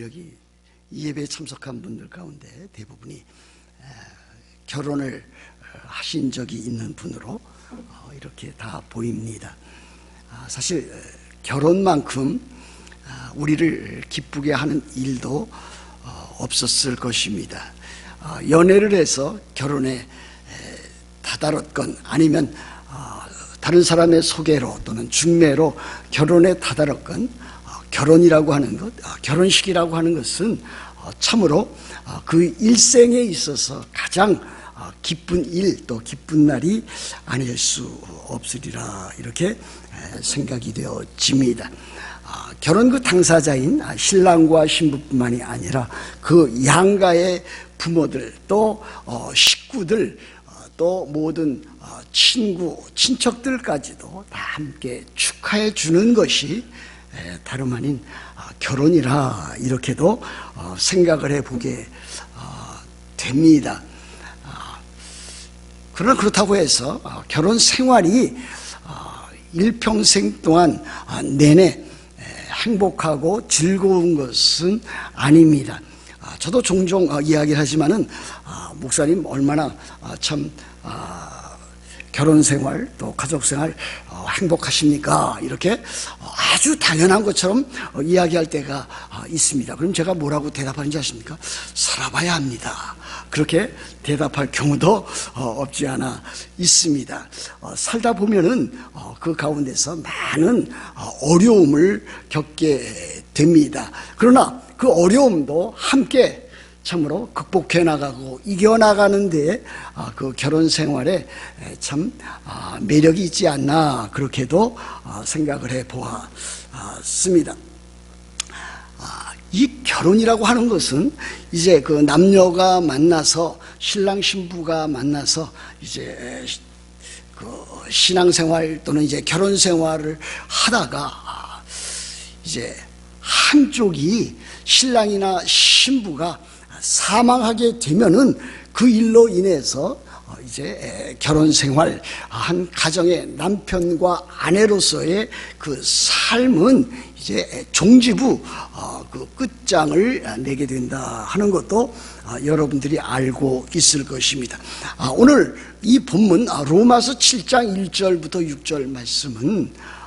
여기 이 예배에 참석한 분들 가운데 대부분이 에, 결혼을 어, 하신 적이 있는 분으로 어, 이렇게 다 보입니다. 아, 사실 에, 결혼만큼 아, 우리를 기쁘게 하는 일도 어, 없었을 것입니다. 어, 연애를 해서 결혼에 에, 다다랐건 아니면 어, 다른 사람의 소개로 또는 중매로 결혼에 다다랐건 어, 결혼이라고 하는 것, 어, 결혼식이라고 하는 것은 어, 참으로 어, 그 일생에 있어서 가장 어, 기쁜 일 또 기쁜 날이 아닐 수 없으리라 이렇게 에, 생각이 되어집니다. 아, 결혼 그 당사자인 아, 신랑과 신부뿐만이 아니라 그 양가의 부모들 또 어, 식구들 어, 또 모든 어, 친구 친척들까지도 다 함께 축하해 주는 것이 에, 다름 아닌 아, 결혼이라 이렇게도 어, 생각을 해보게 어, 됩니다. 아, 그러나 그렇다고 해서 어, 결혼 생활이 어, 일평생 동안 아, 내내 에, 행복하고 즐거운 것은 아닙니다. 아, 저도 종종 어, 이야기를 하지만은 아, 목사님 얼마나 아, 참 아, 결혼 생활 또 가족 생활 어, 행복하십니까? 이렇게 어, 아주 당연한 것처럼 어, 이야기할 때가 아, 있습니다. 그럼 제가 뭐라고 대답하는지 아십니까? 살아봐야 합니다. 그렇게 대답할 경우도 어, 없지 않아 있습니다. 어, 살다 보면은 어, 그 가운데서 많은 어, 어려움을 겪게 됩니다. 그러나 그 어려움도 함께 참으로 극복해 나가고 이겨 나가는데 아, 그 결혼 생활에 에, 참 아, 매력이 있지 않나 그렇게도 아, 생각을 해 보았습니다. 아, 이 결혼이라고 하는 것은 이제 그 남녀가 만나서 신랑 신부가 만나서 이제 그 신앙생활 또는 이제 결혼 생활을 하다가 아, 이제 한쪽이 신랑이나 신부가 사망하게 되면은 그 일로 인해서 어, 이제 결혼 생활 한 가정의 남편과 아내로서의 그 삶은 이제 종지부 어, 그 끝장을 내게 된다 하는 것도 어, 여러분들이 알고 있을 것입니다. 아, 오늘 이 본문 아, 로마서 7장 1절부터 6절 말씀은 어,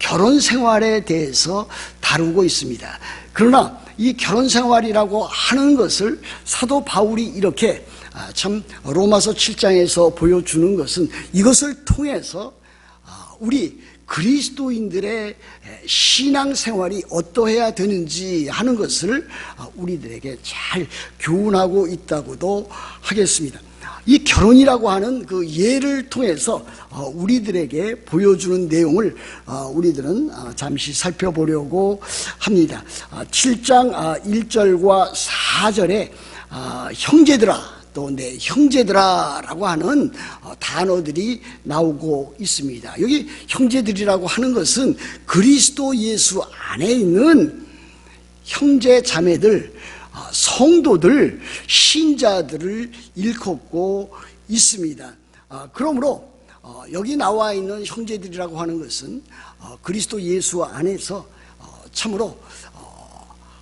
결혼 생활에 대해서 다루고 있습니다. 그러나 이 결혼 생활이라고 하는 것을 사도 바울이 이렇게 아, 참 로마서 7장에서 보여주는 것은 이것을 통해서 아, 우리 그리스도인들의 신앙 생활이 어떠해야 되는지 하는 것을 아, 우리들에게 잘 교훈하고 있다고도 하겠습니다. 이 결혼이라고 하는 그 예를 통해서 어, 우리들에게 보여주는 내용을 어, 우리들은 어, 잠시 살펴보려고 합니다. 7장 1절과 4절에 형제들아 또 내 형제들아라고 하는 단어들이 나오고 있습니다. 여기 형제들이라고 하는 것은 그리스도 예수 안에 있는 형제 자매들 성도들, 신자들을 일컫고 있습니다. 아, 그러므로 어, 여기 나와 있는 형제들이라고 하는 것은 어, 그리스도 예수 안에서 어, 참으로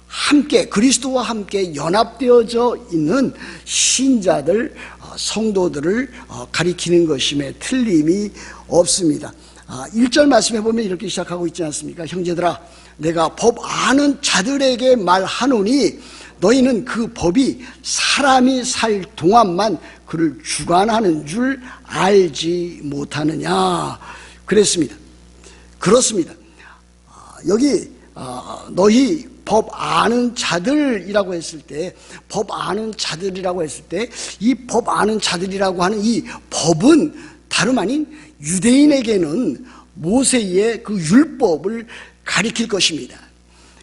함께 그리스도와 함께 연합되어져 있는 신자들 성도들을 가리키는 것임에 틀림이 없습니다. 1절 아, 말씀해 보면 이렇게 시작하고 있지 않습니까? 형제들아 내가 법 아는 자들에게 말하노니 너희는 그 법이 사람이 살 동안만 그를 주관하는 줄 알지 못하느냐 그랬습니다. 그렇습니다. 아, 여기 아, 너희 법 아는 자들이라고 했을 때, 법 아는 자들이라고 했을 때, 이 법 아는 자들이라고 하는 이 법은 다름 아닌 유대인에게는 모세의 그 율법을 가리킬 것입니다.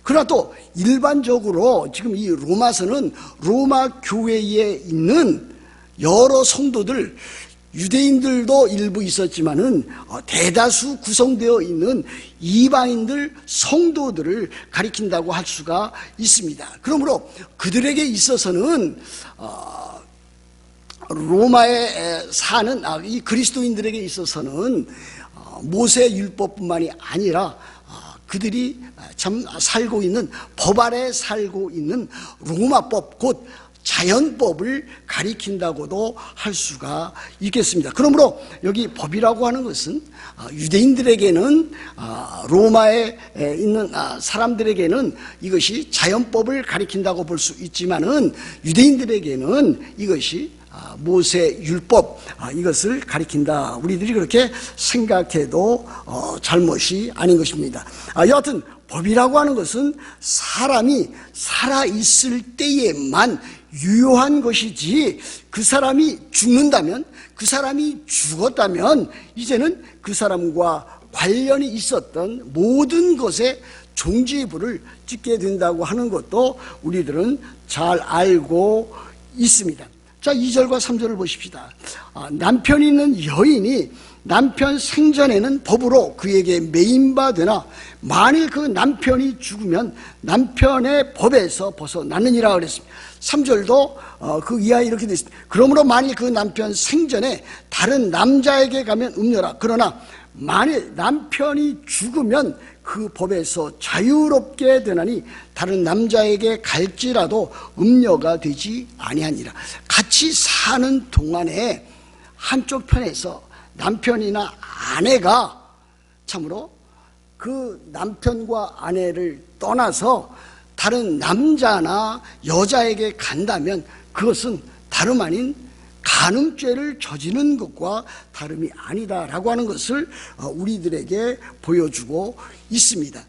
그러나 또 일반적으로 지금 이 로마서는 로마 교회에 있는 여러 성도들 유대인들도 일부 있었지만은 어, 대다수 구성되어 있는 이방인들 성도들을 가리킨다고 할 수가 있습니다. 그러므로 그들에게 있어서는 어, 로마에 사는 아, 이 그리스도인들에게 있어서는 어, 모세 율법뿐만이 아니라 그들이 참 살고 있는 법 아래 살고 있는 로마법 곧 자연법을 가리킨다고도 할 수가 있겠습니다. 그러므로 여기 법이라고 하는 것은 아, 유대인들에게는 아, 로마에 있는 아, 사람들에게는 이것이 자연법을 가리킨다고 볼 수 있지만은 유대인들에게는 이것이 모세 율법 이것을 가리킨다. 우리들이 그렇게 생각해도 어, 잘못이 아닌 것입니다. 여하튼 법이라고 하는 것은 사람이 살아 있을 때에만 유효한 것이지 그 사람이 죽는다면 그 사람이 죽었다면 이제는 그 사람과 관련이 있었던 모든 것에 종지부를 찍게 된다고 하는 것도 우리들은 잘 알고 있습니다. 자, 2절과 3절을 보십시다. 아, 남편이 있는 여인이 남편 생전에는 법으로 그에게 매인바 되나 만일 그 남편이 죽으면 남편의 법에서 벗어나느니라 그랬습니다. 3절도 어, 그 이하에 이렇게 되어 있습니다. 그러므로 만일 그 남편 생전에 다른 남자에게 가면 음녀라. 그러나 만일 남편이 죽으면 그 법에서 자유롭게 되나니 다른 남자에게 갈지라도 음녀가 되지 아니하니라. 같이 사는 동안에 한쪽 편에서 남편이나 아내가 참으로 그 남편과 아내를 떠나서 다른 남자나 여자에게 간다면 그것은 다름 아닌 간음죄를 저지른 것과 다름이 아니다라고 하는 것을 어, 우리들에게 보여주고 있습니다.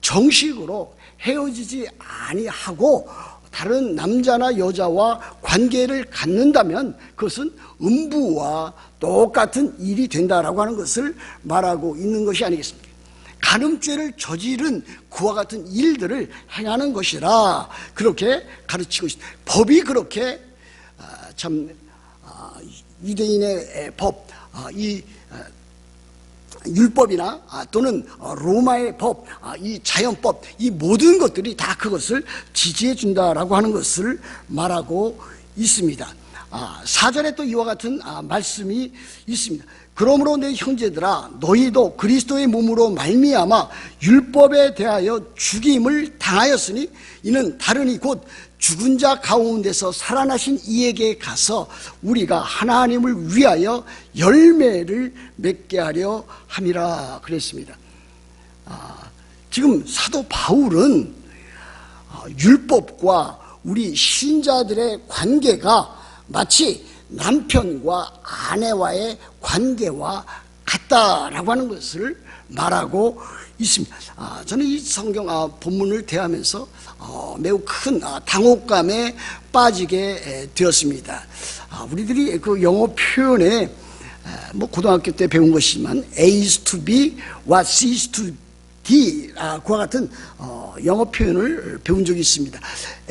정식으로 헤어지지 아니하고 다른 남자나 여자와 관계를 갖는다면 그것은 음부와 똑같은 일이 된다라고 하는 것을 말하고 있는 것이 아니겠습니까? 간음죄를 저지른 그와 같은 일들을 행하는 것이라 그렇게 가르치고 있습니다. 법이 그렇게 아, 참 아, 유대인의 법, 아, 이 율법이나 또는 로마의 법, 이 자연법, 이 모든 것들이 다 그것을 지지해 준다라고 하는 것을 말하고 있습니다. 사절에 또 이와 같은 말씀이 있습니다. 그러므로 내 형제들아 너희도 그리스도의 몸으로 말미암아 율법에 대하여 죽임을 당하였으니 이는 다르니 곧 죽은 자 가운데서 살아나신 이에게 가서 우리가 하나님을 위하여 열매를 맺게 하려 함이라 그랬습니다. 아, 지금 사도 바울은 아, 율법과 우리 신자들의 관계가 마치 남편과 아내와의 관계와 같다라고 하는 것을 말하고 있습니다. 아, 저는 이 성경 아, 본문을 대하면서 어, 매우 큰 아, 당혹감에 빠지게 에, 되었습니다. 아, 우리들이 그 영어 표현에 에, 뭐 고등학교 때 배운 것이지만 A's to B, what C's to D 아, 그와 같은 어, 영어 표현을 배운 적이 있습니다.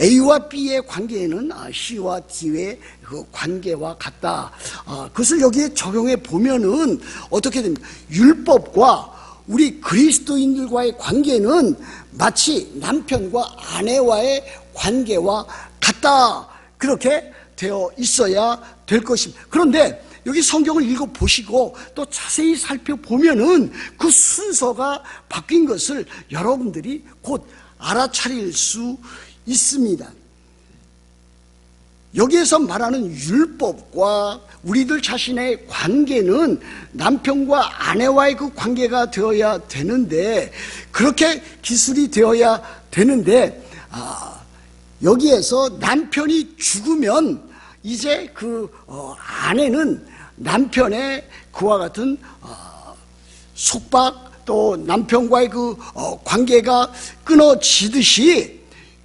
A와 B의 관계는 아, C와 D의 그 관계와 같다. 아, 그것을 여기에 적용해 보면은 어떻게 됩니까? 율법과 우리 그리스도인들과의 관계는 마치 남편과 아내와의 관계와 같다. 그렇게 되어 있어야 될 것입니다. 그런데 여기 성경을 읽어 보시고 또 자세히 살펴보면은 그 순서가 바뀐 것을 여러분들이 곧 알아차릴 수 있습니다. 여기에서 말하는 율법과 우리들 자신의 관계는 남편과 아내와의 그 관계가 되어야 되는데 그렇게 기술이 되어야 되는데 아, 여기에서 남편이 죽으면 이제 그 어, 아내는 남편의 그와 같은 어, 속박 또 남편과의 그 어, 관계가 끊어지듯이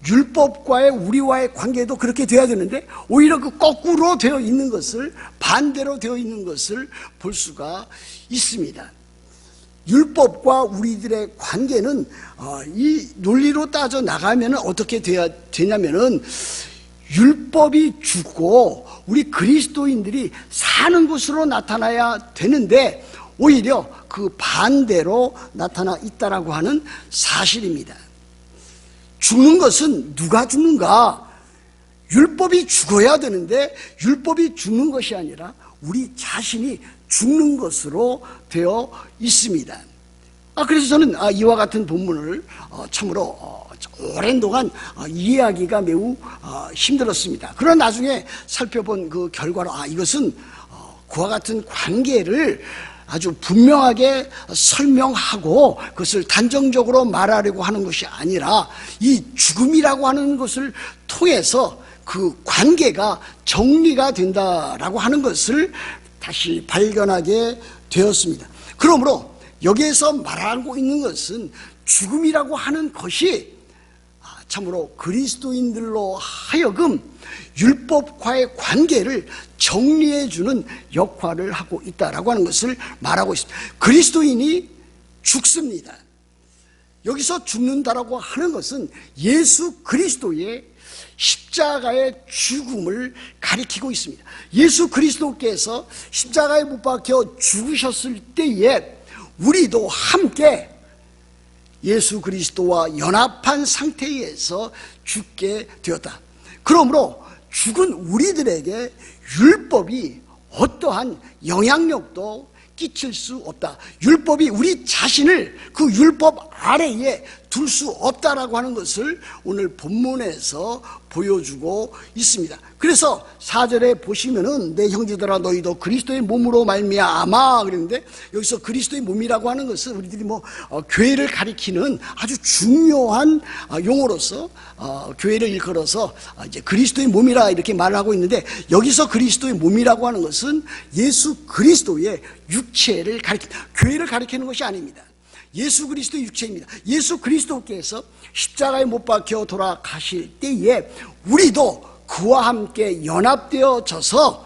율법과의 우리와의 관계도 그렇게 돼야 되는데 오히려 그 거꾸로 되어 있는 것을 반대로 되어 있는 것을 볼 수가 있습니다. 율법과 우리들의 관계는 이 논리로 따져 나가면 어떻게 돼야 되냐면은 율법이 죽고 우리 그리스도인들이 사는 것으로 나타나야 되는데 오히려 그 반대로 나타나 있다라고 하는 사실입니다. 죽는 것은 누가 죽는가? 율법이 죽어야 되는데 율법이 죽는 것이 아니라 우리 자신이 죽는 것으로 되어 있습니다. 아, 그래서 저는 아, 이와 같은 본문을 어, 참으로 어, 오랜 동안 어, 이해하기가 매우 어, 힘들었습니다. 그러나 나중에 살펴본 그 결과로 아, 이것은 어, 그와 같은 관계를 아주 분명하게 설명하고 그것을 단정적으로 말하려고 하는 것이 아니라 이 죽음이라고 하는 것을 통해서 그 관계가 정리가 된다라고 하는 것을 다시 발견하게 되었습니다. 그러므로 여기에서 말하고 있는 것은 죽음이라고 하는 것이 아, 참으로 그리스도인들로 하여금 율법과의 관계를 정리해 주는 역할을 하고 있다라고 하는 것을 말하고 있습니다. 그리스도인이 죽습니다. 여기서 죽는다라고 하는 것은 예수 그리스도의 십자가의 죽음을 가리키고 있습니다. 예수 그리스도께서 십자가에 못 박혀 죽으셨을 때에 우리도 함께 예수 그리스도와 연합한 상태에서 죽게 되었다. 그러므로 죽은 우리들에게 율법이 어떠한 영향력도 끼칠 수 없다. 율법이 우리 자신을 그 율법 아래에 둘 수 없다라고 하는 것을 오늘 본문에서 보여주고 있습니다. 그래서 사절에 보시면은 내 형제들아 너희도 그리스도의 몸으로 말미암아 그랬는데 여기서 그리스도의 몸이라고 하는 것은 우리들이 뭐 어, 교회를 가리키는 아주 중요한 어, 용어로서 어, 교회를 일컬어서 어, 이제 그리스도의 몸이라 이렇게 말을 하고 있는데 여기서 그리스도의 몸이라고 하는 것은 예수 그리스도의 육체를 가리키 교회를 가리키는 것이 아닙니다. 예수 그리스도 육체입니다. 예수 그리스도께서 십자가에 못 박혀 돌아가실 때에 우리도 그와 함께 연합되어져서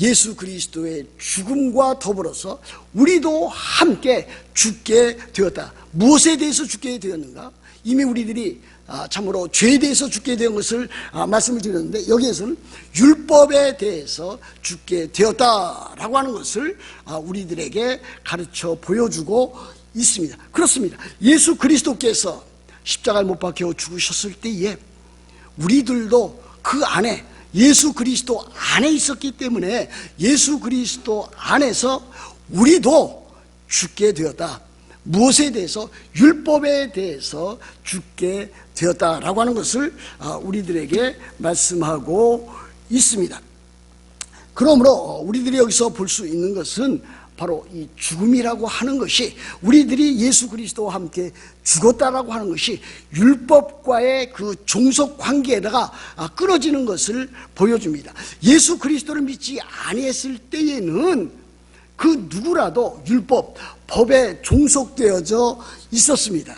예수 그리스도의 죽음과 더불어서 우리도 함께 죽게 되었다. 무엇에 대해서 죽게 되었는가? 이미 우리들이 아, 참으로 죄에 대해서 죽게 된 것을 아, 말씀을 드렸는데 여기에서는 율법에 대해서 죽게 되었다라고 하는 것을 아, 우리들에게 가르쳐 보여주고 있습니다. 그렇습니다. 예수 그리스도께서 십자가에 못 박혀 죽으셨을 때에 우리들도 그 안에 예수 그리스도 안에 있었기 때문에 예수 그리스도 안에서 우리도 죽게 되었다. 무엇에 대해서 율법에 대해서 죽게 되었다라고 하는 것을 아, 우리들에게 말씀하고 있습니다. 그러므로 우리들이 여기서 볼 수 있는 것은 바로 이 죽음이라고 하는 것이 우리들이 예수 그리스도와 함께 죽었다라고 하는 것이 율법과의 그 종속 관계에다가 아, 끊어지는 것을 보여줍니다. 예수 그리스도를 믿지 아니했을 때에는 그 누구라도 율법, 법에 종속되어져 있었습니다.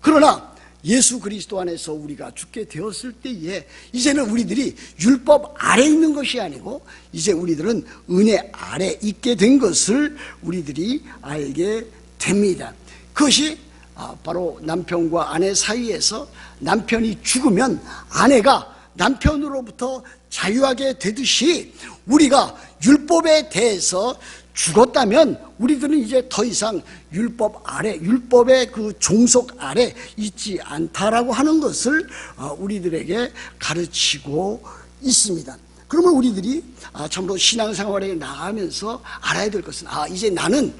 그러나 예수 그리스도 안에서 우리가 죽게 되었을 때에 이제는 우리들이 율법 아래 있는 것이 아니고 이제 우리들은 은혜 아래 있게 된 것을 우리들이 알게 됩니다. 그것이 아, 바로 남편과 아내 사이에서 남편이 죽으면 아내가 남편으로부터 자유하게 되듯이 우리가 율법에 대해서 죽었다면 우리들은 이제 더 이상 율법 아래, 율법의 그 종속 아래 있지 않다라고 하는 것을 어, 우리들에게 가르치고 있습니다. 그러면 우리들이 아, 참으로 신앙생활에 나가면서 알아야 될 것은 아, 이제 나는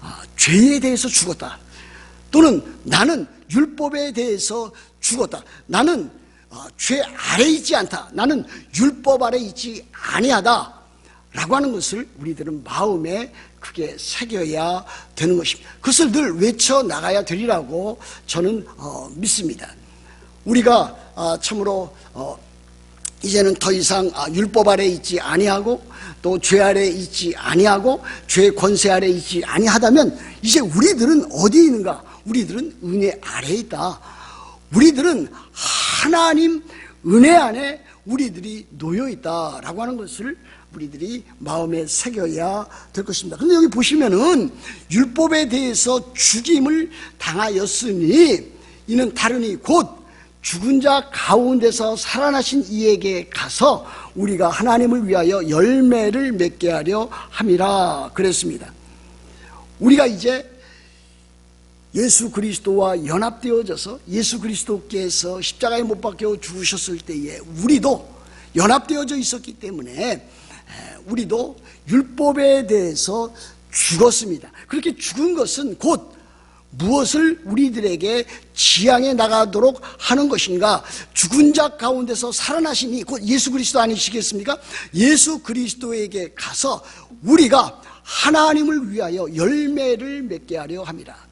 아, 죄에 대해서 죽었다. 또는 나는 율법에 대해서 죽었다. 나는 어, 죄 아래 있지 않다. 나는 율법 아래 있지 아니하다. 라고 하는 것을 우리들은 마음에 크게 새겨야 되는 것입니다. 그것을 늘 외쳐 나가야 되리라고 저는 어, 믿습니다. 우리가 아, 참으로 어, 이제는 더 이상 아, 율법 아래 있지 아니하고 또 죄 아래 있지 아니하고 죄 권세 아래 있지 아니하다면 이제 우리들은 어디 있는가? 우리들은 은혜 아래 있다. 우리들은 하나님 은혜 안에 우리들이 놓여 있다라고 하는 것을 우리들이 마음에 새겨야 될 것입니다. 근데 여기 보시면은 율법에 대해서 죽임을 당하였으니 이는 다르니 곧 죽은 자 가운데서 살아나신 이에게 가서 우리가 하나님을 위하여 열매를 맺게 하려 함이라 그랬습니다. 우리가 이제 예수 그리스도와 연합되어져서 예수 그리스도께서 십자가에 못 박혀 죽으셨을 때에 우리도 연합되어져 있었기 때문에 우리도 율법에 대해서 죽었습니다. 그렇게 죽은 것은 곧 무엇을 우리들에게 지향해 나가도록 하는 것인가? 죽은 자 가운데서 살아나시니 곧 예수 그리스도 아니시겠습니까? 예수 그리스도에게 가서 우리가 하나님을 위하여 열매를 맺게 하려 합니다.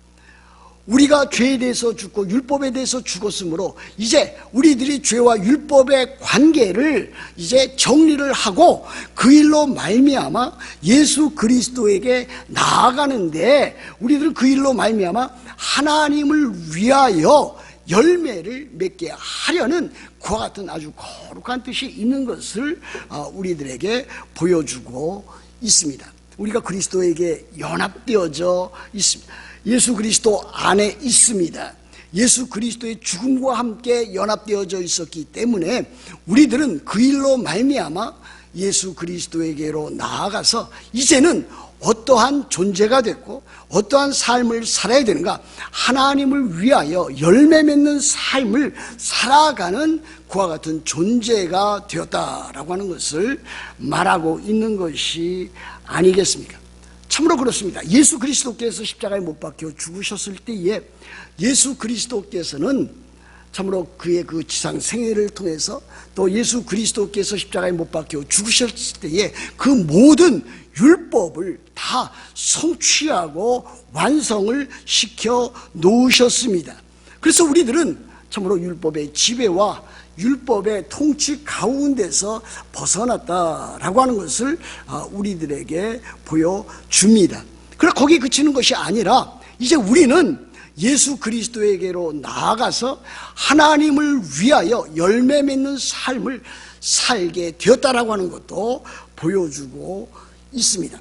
우리가 죄에 대해서 죽고 율법에 대해서 죽었으므로 이제 우리들이 죄와 율법의 관계를 이제 정리를 하고 그 일로 말미암아 예수 그리스도에게 나아가는데 우리들은 그 일로 말미암아 하나님을 위하여 열매를 맺게 하려는 그와 같은 아주 거룩한 뜻이 있는 것을 어, 우리들에게 보여주고 있습니다. 우리가 그리스도에게 연합되어져 있습니다. 예수 그리스도 안에 있습니다. 예수 그리스도의 죽음과 함께 연합되어져 있었기 때문에 우리들은 그 일로 말미암아 예수 그리스도에게로 나아가서 이제는 어떠한 존재가 됐고 어떠한 삶을 살아야 되는가 하나님을 위하여 열매 맺는 삶을 살아가는 그와 같은 존재가 되었다라고 하는 것을 말하고 있는 것이 아니겠습니까? 참으로 그렇습니다. 예수 그리스도께서 십자가에 못 박혀 죽으셨을 때에 예수 그리스도께서는 참으로 그의 그 지상 생애를 통해서 또 예수 그리스도께서 십자가에 못 박혀 죽으셨을 때에 그 모든 율법을 다 성취하고 완성을 시켜 놓으셨습니다. 그래서 우리들은 참으로 율법의 지배와 율법의 통치 가운데서 벗어났다라고 하는 것을 아, 우리들에게 보여줍니다. 그러 거기 그치는 것이 아니라 이제 우리는 예수 그리스도에게로 나아가서 하나님을 위하여 열매 맺는 삶을 살게 되었다라고 하는 것도 보여주고 있습니다.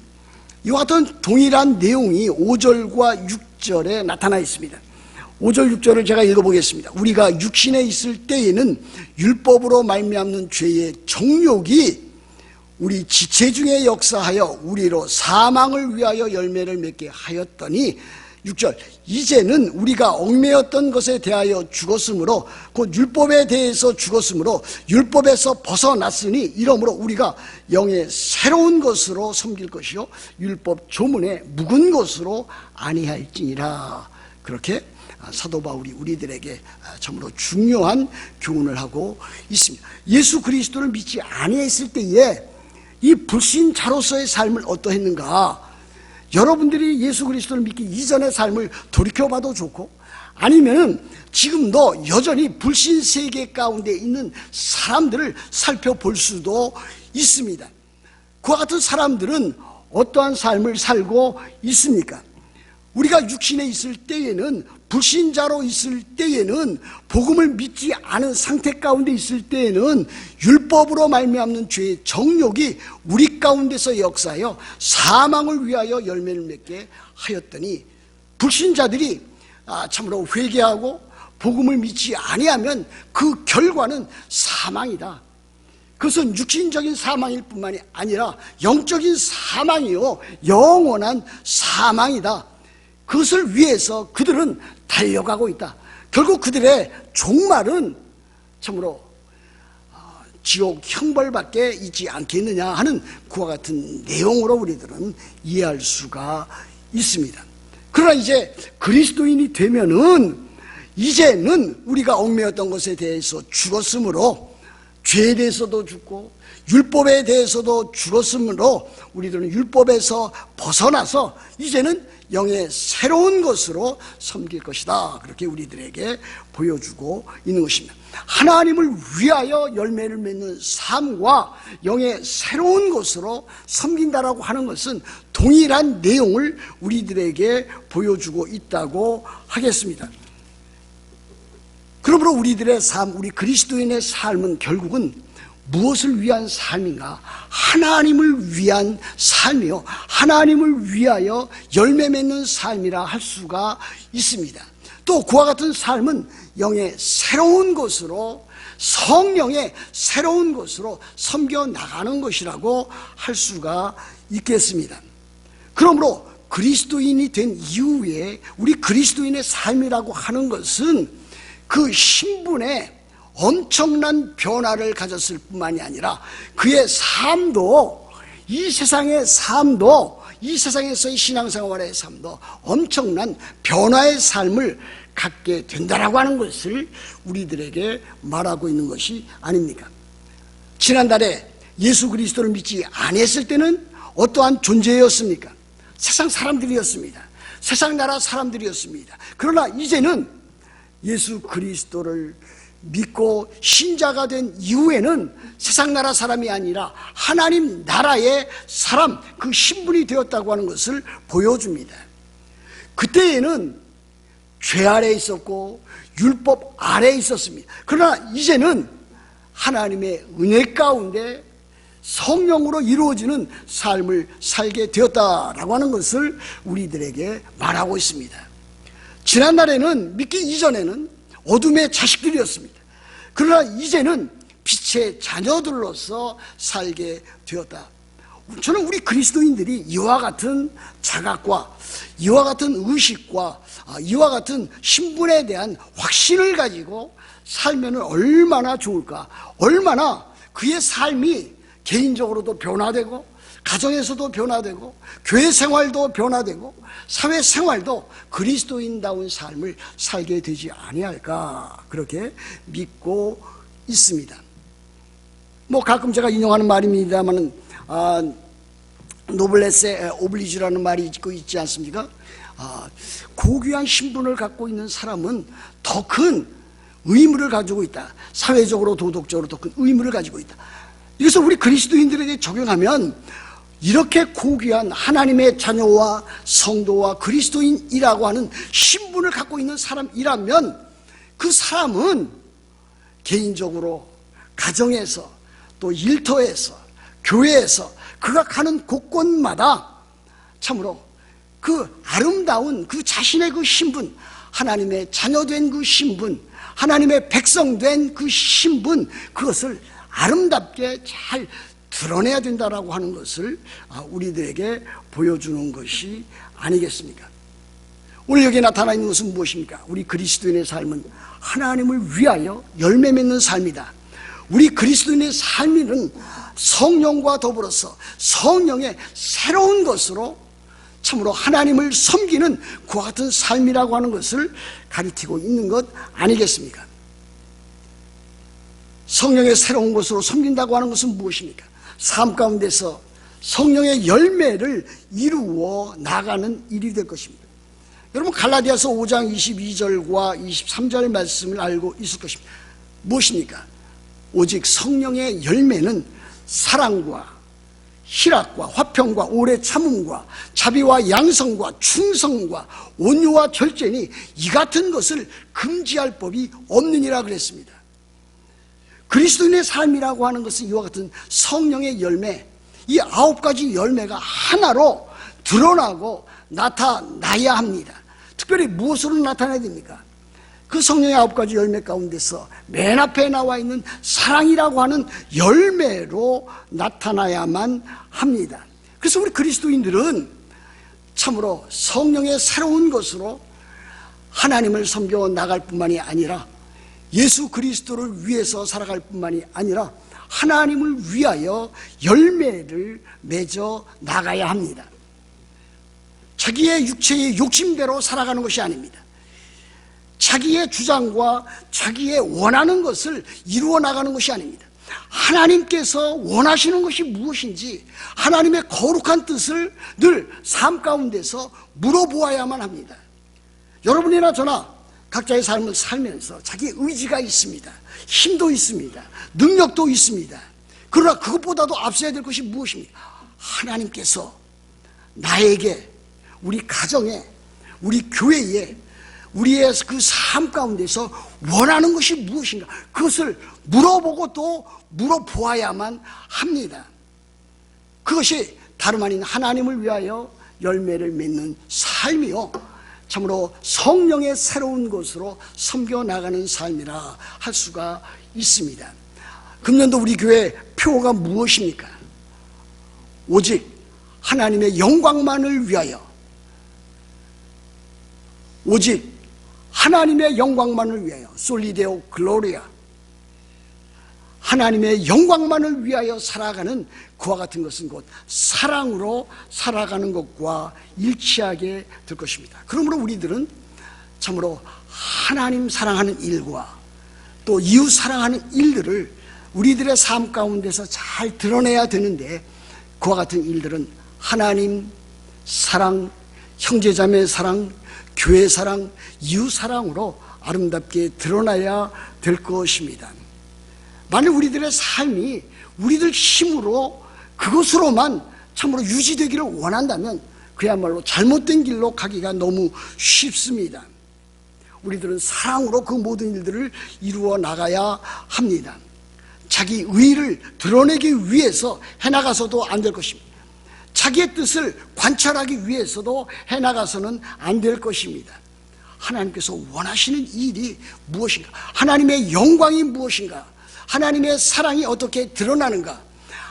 이와 같은 동일한 내용이 5절과 6절에 나타나 있습니다. 5절 6절을 제가 읽어보겠습니다. 우리가 육신에 있을 때에는 율법으로 말미암는 죄의 정욕이 우리 지체 중에 역사하여 우리로 사망을 위하여 열매를 맺게 하였더니 6절 이제는 우리가 얽매였던 것에 대하여 죽었으므로 곧 율법에 대해서 죽었으므로 율법에서 벗어났으니 이러므로 우리가 영의 새로운 것으로 섬길 것이요 율법 조문에 묵은 것으로 아니할지니라 그렇게 사도 바울이 우리들에게 참으로 중요한 교훈을 하고 있습니다. 예수 그리스도를 믿지 아니했을 때에 이 불신자로서의 삶을 어떠했는가? 여러분들이 예수 그리스도를 믿기 이전의 삶을 돌이켜봐도 좋고 아니면 지금도 여전히 불신 세계 가운데 있는 사람들을 살펴볼 수도 있습니다. 그와 같은 사람들은 어떠한 삶을 살고 있습니까? 우리가 육신에 있을 때에는 불신자로 있을 때에는 복음을 믿지 않은 상태 가운데 있을 때에는 율법으로 말미암는 죄의 정욕이 우리 가운데서 역사하여 사망을 위하여 열매를 맺게 하였더니 불신자들이 아, 참으로 회개하고 복음을 믿지 아니하면 그 결과는 사망이다. 그것은 육신적인 사망일 뿐만이 아니라 영적인 사망이요 영원한 사망이다. 그것을 위해서 그들은 달려가고 있다. 결국 그들의 종말은 참으로 어, 지옥 형벌밖에 있지 않겠느냐 하는 그와 같은 내용으로 우리들은 이해할 수가 있습니다. 그러나 이제 그리스도인이 되면은 이제는 우리가 얽매였던 것에 대해서 죽었으므로 죄에 대해서도 죽고 율법에 대해서도 죽었으므로 우리들은 율법에서 벗어나서 이제는 영의 새로운 것으로 섬길 것이다. 그렇게 우리들에게 보여주고 있는 것입니다. 하나님을 위하여 열매를 맺는 삶과 영의 새로운 것으로 섬긴다라고 하는 것은 동일한 내용을 우리들에게 보여주고 있다고 하겠습니다. 그러므로 우리들의 삶, 우리 그리스도인의 삶은 결국은 무엇을 위한 삶인가? 하나님을 위한 삶이요. 하나님을 위하여 열매 맺는 삶이라 할 수가 있습니다. 또 그와 같은 삶은 영의 새로운 것으로 성령의 새로운 것으로 섬겨 나가는 것이라고 할 수가 있겠습니다. 그러므로 그리스도인이 된 이후에 우리 그리스도인의 삶이라고 하는 것은 그 신분의 엄청난 변화를 가졌을 뿐만이 아니라 그의 삶도 이 세상의 삶도 이 세상에서의 신앙생활의 삶도 엄청난 변화의 삶을 갖게 된다라고 하는 것을 우리들에게 말하고 있는 것이 아닙니까? 지난달에 예수 그리스도를 믿지 아니했을 때는 어떠한 존재였습니까? 세상 사람들이었습니다. 세상 나라 사람들이었습니다. 그러나 이제는 예수 그리스도를 믿고 신자가 된 이후에는 세상 나라 사람이 아니라 하나님 나라의 사람, 그 신분이 되었다고 하는 것을 보여줍니다. 그때에는 죄 아래 있었고 율법 아래 있었습니다. 그러나 이제는 하나님의 은혜 가운데 성령으로 이루어지는 삶을 살게 되었다라고 하는 것을 우리들에게 말하고 있습니다. 지난날에는 믿기 이전에는 어둠의 자식들이었습니다. 그러나 이제는 빛의 자녀들로서 살게 되었다. 저는 우리 그리스도인들이 이와 같은 자각과 이와 같은 의식과 아, 이와 같은 신분에 대한 확신을 가지고 살면 얼마나 좋을까? 얼마나 그의 삶이 개인적으로도 변화되고 가정에서도 변화되고 교회 생활도 변화되고 사회 생활도 그리스도인다운 삶을 살게 되지 아니할까 그렇게 믿고 있습니다. 뭐 가끔 제가 인용하는 말입니다만은 아, 노블레세 오블리주라는 말이 있고 있지 않습니까? 아, 고귀한 신분을 갖고 있는 사람은 더 큰 의무를 가지고 있다. 사회적으로 도덕적으로 더 큰 의무를 가지고 있다. 이것을 우리 그리스도인들에게 적용하면 이렇게 고귀한 하나님의 자녀와 성도와 그리스도인이라고 하는 신분을 갖고 있는 사람이라면 그 사람은 개인적으로 가정에서 또 일터에서 교회에서 그가 가는 곳곳마다 참으로 그 아름다운 그 자신의 그 신분 하나님의 자녀된 그 신분 하나님의 백성된 그 신분 그것을 아름답게 잘 드러내야 된다라고 하는 것을 아, 우리들에게 보여주는 것이 아니겠습니까? 오늘 여기 나타나 있는 것은 무엇입니까? 우리 그리스도인의 삶은 하나님을 위하여 열매 맺는 삶이다. 우리 그리스도인의 삶은 성령과 더불어서 성령의 새로운 것으로 참으로 하나님을 섬기는 그와 같은 삶이라고 하는 것을 가리키고 있는 것 아니겠습니까? 성령의 새로운 것으로 섬긴다고 하는 것은 무엇입니까? 삶 가운데서 성령의 열매를 이루어 나가는 일이 될 것입니다. 여러분 갈라디아서 5장 22절과 23절 말씀을 알고 있을 것입니다. 무엇입니까? 오직 성령의 열매는 사랑과 희락과 화평과 오래 참음과 자비와 양성과 충성과 온유와 절제니 이 같은 것을 금지할 법이 없느니라 그랬습니다. 그리스도인의 삶이라고 하는 것은 이와 같은 성령의 열매, 이 아홉 가지 열매가 하나로 드러나고 나타나야 합니다. 특별히 무엇으로 나타나야 됩니까? 그 성령의 아홉 가지 열매 가운데서 맨 앞에 나와 있는 사랑이라고 하는 열매로 나타나야만 합니다. 그래서 우리 그리스도인들은 참으로 성령의 새로운 것으로 하나님을 섬겨 나갈 뿐만이 아니라 예수 그리스도를 위해서 살아갈 뿐만이 아니라 하나님을 위하여 열매를 맺어 나가야 합니다. 자기의 육체의 욕심대로 살아가는 것이 아닙니다. 자기의 주장과 자기의 원하는 것을 이루어 나가는 것이 아닙니다. 하나님께서 원하시는 것이 무엇인지 하나님의 거룩한 뜻을 늘 삶 가운데서 물어보아야만 합니다. 여러분이나 저나 각자의 삶을 살면서 자기 의지가 있습니다. 힘도 있습니다. 능력도 있습니다. 그러나 그것보다도 앞서야 될 것이 무엇입니까? 하나님께서 나에게, 우리 가정에, 우리 교회에, 우리의 그 삶 가운데서 원하는 것이 무엇인가? 그것을 물어보고 또 물어보아야만 합니다. 그것이 다름 아닌 하나님을 위하여 열매를 맺는 삶이요. 참으로 성령의 새로운 것으로 섬겨 나가는 삶이라 할 수가 있습니다. 금년도 우리 교회 표가 무엇입니까? 오직 하나님의 영광만을 위하여 오직 하나님의 영광만을 위하여 솔리데오 글로리아 하나님의 영광만을 위하여 살아가는 그와 같은 것은 곧 사랑으로 살아가는 것과 일치하게 될 것입니다. 그러므로 우리들은 참으로 하나님 사랑하는 일과 또 이웃 사랑하는 일들을 우리들의 삶 가운데서 잘 드러내야 되는데 그와 같은 일들은 하나님 사랑, 형제자매 사랑, 교회 사랑, 이웃 사랑으로 아름답게 드러나야 될 것입니다. 만약 우리들의 삶이 우리들 힘으로 그것으로만 참으로 유지되기를 원한다면 그야말로 잘못된 길로 가기가 너무 쉽습니다. 우리들은 사랑으로 그 모든 일들을 이루어 나가야 합니다. 자기 의를 드러내기 위해서 해나가서도 안 될 것입니다. 자기의 뜻을 관찰하기 위해서도 해나가서는 안 될 것입니다. 하나님께서 원하시는 일이 무엇인가? 하나님의 영광이 무엇인가? 하나님의 사랑이 어떻게 드러나는가?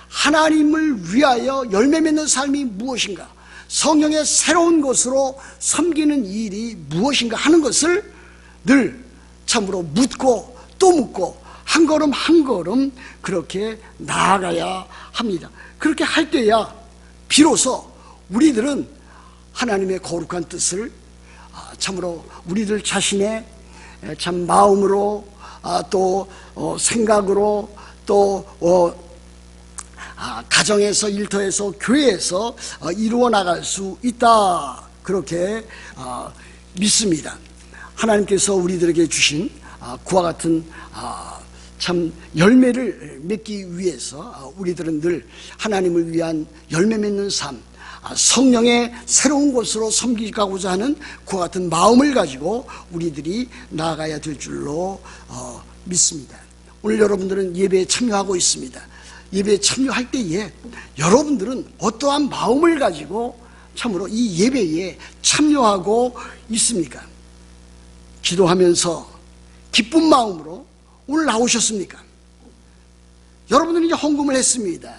하나님을 위하여 열매 맺는 삶이 무엇인가? 성령의 새로운 것으로 섬기는 일이 무엇인가 하는 것을 늘 참으로 묻고 또 묻고 한 걸음 한 걸음 그렇게 나아가야 합니다. 그렇게 할 때야 비로소 우리들은 하나님의 거룩한 뜻을 아, 참으로 우리들 자신의 참 마음으로 아, 또 어, 생각으로 또 어, 아, 가정에서 일터에서 교회에서 어, 이루어 나갈 수 있다 그렇게 아, 믿습니다. 하나님께서 우리들에게 주신 아, 그와 같은 아, 참 열매를 맺기 위해서 아, 우리들은 늘 하나님을 위한 열매 맺는 삶, 아, 성령의 새로운 곳으로 섬기고자 하는 그와 같은 마음을 가지고 우리들이 나아가야 될 줄로 어, 믿습니다. 오늘 여러분들은 예배에 참여하고 있습니다. 예배에 참여할 때에 여러분들은 어떠한 마음을 가지고 참으로 이 예배에 참여하고 있습니까? 기도하면서 기쁜 마음으로 오늘 나오셨습니까? 여러분들은 이제 헌금을 했습니다.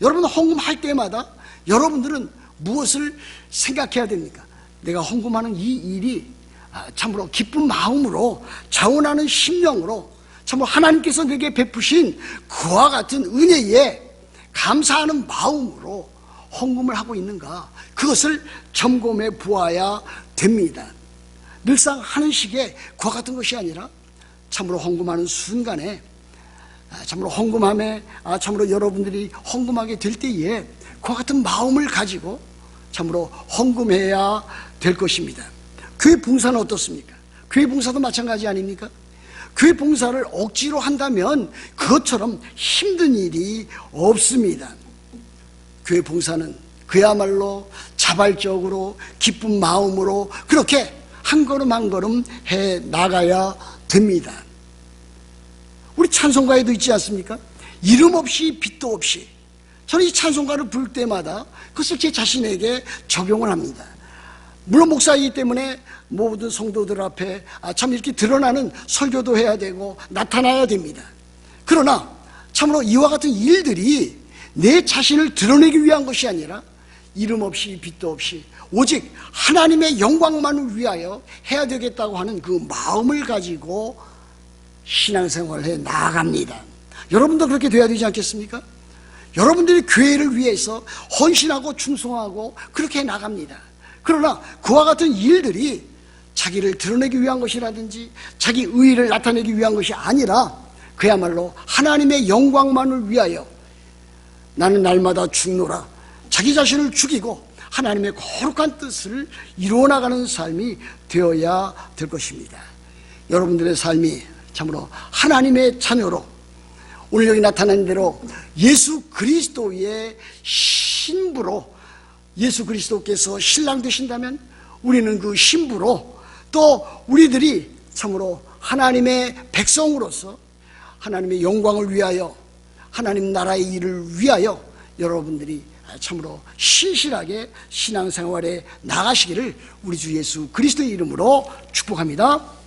여러분 헌금할 때마다 여러분들은 무엇을 생각해야 됩니까? 내가 헌금하는 이 일이 아, 참으로 기쁜 마음으로 자원하는 심령으로 참으로 하나님께서 내게 베푸신 그와 같은 은혜에 감사하는 마음으로 헌금을 하고 있는가 그것을 점검해 보아야 됩니다. 늘상 하는 식의 그와 같은 것이 아니라 참으로 헌금하는 순간에 아, 참으로 헌금함에 아, 참으로 여러분들이 헌금하게 될 때에 그와 같은 마음을 가지고 참으로 헌금해야 될 것입니다. 교회 봉사는 어떻습니까? 교회 봉사도 마찬가지 아닙니까? 교회 봉사를 억지로 한다면 그것처럼 힘든 일이 없습니다. 교회 봉사는 그야말로 자발적으로 기쁜 마음으로 그렇게 한 걸음 한 걸음 해 나가야 됩니다. 우리 찬송가에도 있지 않습니까? 이름 없이 빛도 없이 저는 이 찬송가를 부를 때마다 그것을 제 자신에게 적용을 합니다. 물론 목사이기 때문에 모든 성도들 앞에 아, 참 이렇게 드러나는 설교도 해야 되고 나타나야 됩니다. 그러나 참으로 이와 같은 일들이 내 자신을 드러내기 위한 것이 아니라 이름 없이 빛도 없이 오직 하나님의 영광만을 위하여 해야 되겠다고 하는 그 마음을 가지고 신앙생활을 해 나아갑니다. 여러분도 그렇게 돼야 되지 않겠습니까? 여러분들이 교회를 위해서 헌신하고 충성하고 그렇게 해 나갑니다. 그러나 그와 같은 일들이 자기를 드러내기 위한 것이라든지 자기 의의를 나타내기 위한 것이 아니라 그야말로 하나님의 영광만을 위하여 나는 날마다 죽노라 자기 자신을 죽이고 하나님의 거룩한 뜻을 이루어 나가는 삶이 되어야 될 것입니다. 여러분들의 삶이 참으로 하나님의 자녀로 오늘 여기 나타난 대로 예수 그리스도의 신부로 예수 그리스도께서 신랑 되신다면 우리는 그 신부로 또 우리들이 참으로 하나님의 백성으로서 하나님의 영광을 위하여 하나님 나라의 일을 위하여 여러분들이 참으로 신실하게 신앙생활에 나가시기를 우리 주 예수 그리스도의 이름으로 축복합니다.